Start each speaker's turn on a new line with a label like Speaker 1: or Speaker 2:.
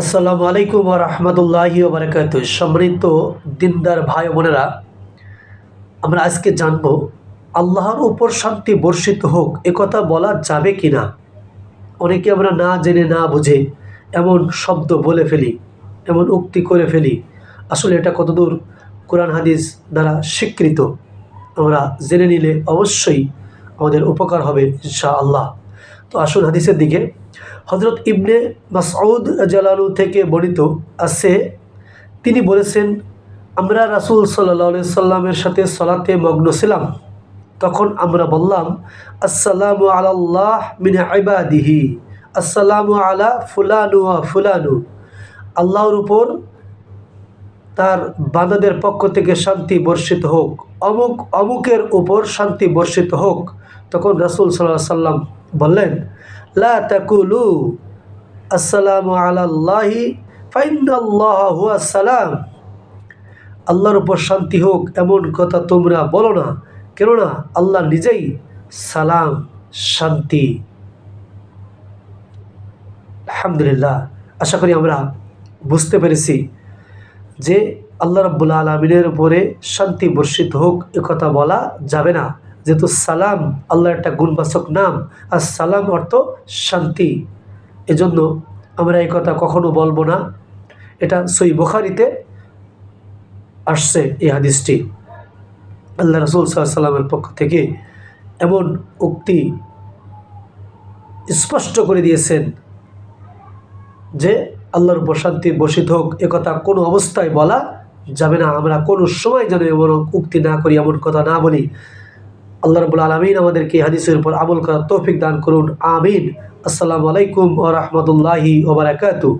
Speaker 1: আসসালামু আলাইকুম রহমতুল্লাহি ওবরাকাত সমৃদ্ধ দিনদার ভাই বোনেরা, আমরা আজকে জানব, আল্লাহর উপর শান্তি বর্ষিত হোক কথা বলা যাবে কি না অনেকে আমরা না জেনে, না বুঝে এমন শব্দ বলে ফেলি, এমন উক্তি করে ফেলি। আসলে এটা কতদূর কোরআন হাদিস দ্বারা স্বীকৃত? আমরা জেনে নিলে অবশ্যই আমাদের উপকার হবে ইনশা আল্লাহ তো আসুন হাদিসের দিকে হজরত ইবনে মাসউদ জালালু থেকে বর্ণিত আছে, তিনি বলেছেন, আমরা রাসূল সাল্লাহ সাল্লামের সাথে সলাতে মগ্ন ছিলাম। তখন আমরা বললাম, আসসালামু আলাল্লাহ মিন ইবাদিহি, আসসালামু আলা ফুলানু ফুলানু। আল্লাহর উপর তার বান্দাদের পক্ষ থেকে শান্তি বর্ষিত হোক, অমুক অমুকের উপর শান্তি বর্ষিত হোক। তখন রাসূল সাল্লাহ সাল্লাম বললেন, লা তাকুলু আসসালামু আল্লাহর উপর শান্তি হোক এমন কথা তোমরা বলো না, কেননা আল্লাহ নিজেই সালাম, শান্তি। আলহামদুলিল্লাহ, আশা করি আমরা বুঝতে পেরেছি যে আল্লাহ রব্বুল আলমিনের উপরে শান্তি বর্ষিত হোক, এ কথা বলা যাবে না। যেহেতু সালাম আল্লাহর একটা গুণবাচক নাম, আর সালাম অর্থ শান্তি। এজন্য আমরা এই কথা কখনো বলব না। এটা সই বোখারিতে আসছে এই হাদিসটি। আল্লাহ রসুল সাল্লামের পক্ষ থেকে এমন উক্তি স্পষ্ট করে দিয়েছেন যে আল্লাহর উপর শান্তি বসিত হোক একথা কোনো অবস্থায় বলা যাবে না। আমরা কোনো সময় যেন এমন উক্তি না করি, এমন কথা না বলি। আল্লাহ রবুল আলমিন আমাদেরকে হাদিসের উপর আমল করার তৌফিক দান করুন। আমিন। আসসালামু আলাইকুম ও রহমতুল্লাহি ওবরাকাতু